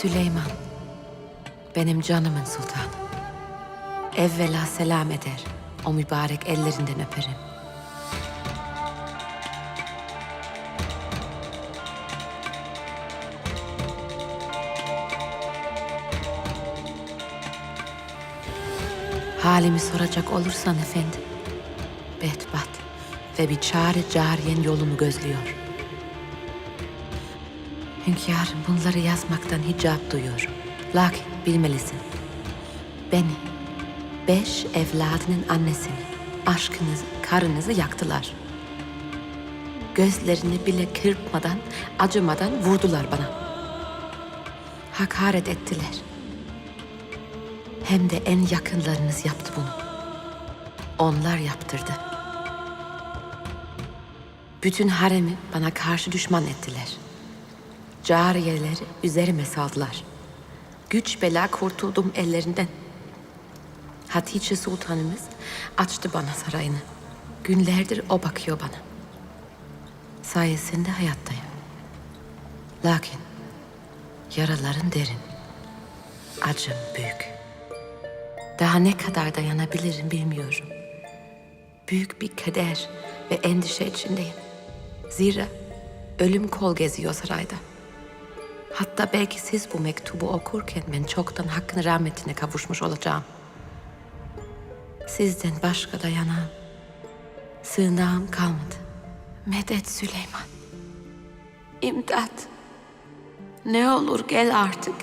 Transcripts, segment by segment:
Süleyman, benim canımın sultanı. Evvela selam eder, o mübarek ellerinden öperim. Halimi soracak olursan efendim, bedbat ve bir çare cariyen yolumu gözlüyor. Hünkârım bunları yazmaktan hicap duyuyorum. Lakin bilmelisin. Beni, beş evladının annesini, aşkınızı, karınızı yaktılar. Gözlerini bile kırpmadan, acımadan vurdular bana. Hakaret ettiler. Hem de en yakınlarınız yaptı bunu. Onlar yaptırdı. Bütün haremi bana karşı düşman ettiler. Cariyeleri üzerime saldılar. Güç bela kurtuldum ellerinden. Hatice Sultanımız açtı bana sarayını. Günlerdir o bakıyor bana. Sayesinde hayattayım. Lakin yaraların derin. Acım büyük. Daha ne kadar dayanabilirim bilmiyorum. Büyük bir keder ve endişe içindeyim. Zira ölüm kol geziyor sarayda. Hatta belki siz bu mektubu okurken ben çoktan hakkın rahmetine kavuşmuş olacağım. Sizden başka dayanağım, sığınağım kalmadı. Medet Süleyman. İmdat. Ne olur gel artık.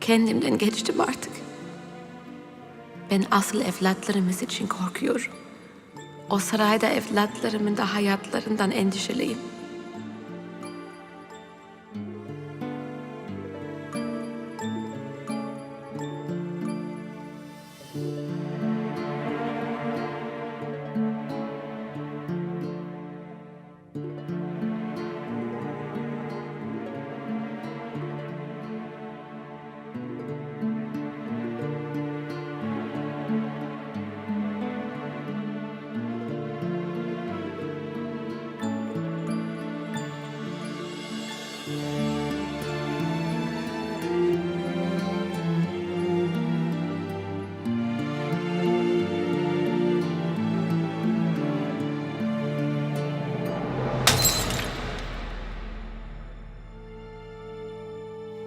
Kendimden geçtim artık. Ben asıl evlatlarımız için korkuyorum. O sarayda evlatlarımın da hayatlarından endişeliyim.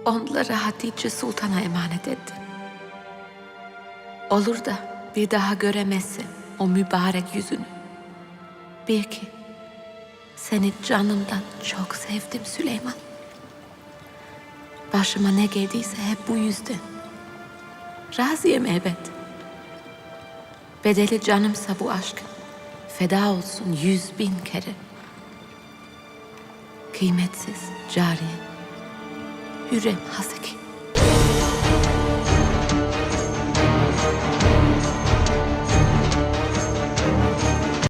Onları Hatice Sultan'a emanet etti. Olur da bir daha göremezsem o mübarek yüzünü. Bil ki seni canımdan çok sevdim Süleyman. Başıma ne geldiyse hep bu yüzden. Razıyım elbet. Bedeli canımsa bu aşkın. Feda olsun yüz bin kere. Kıymetsiz cariye. Hürrem Haseki.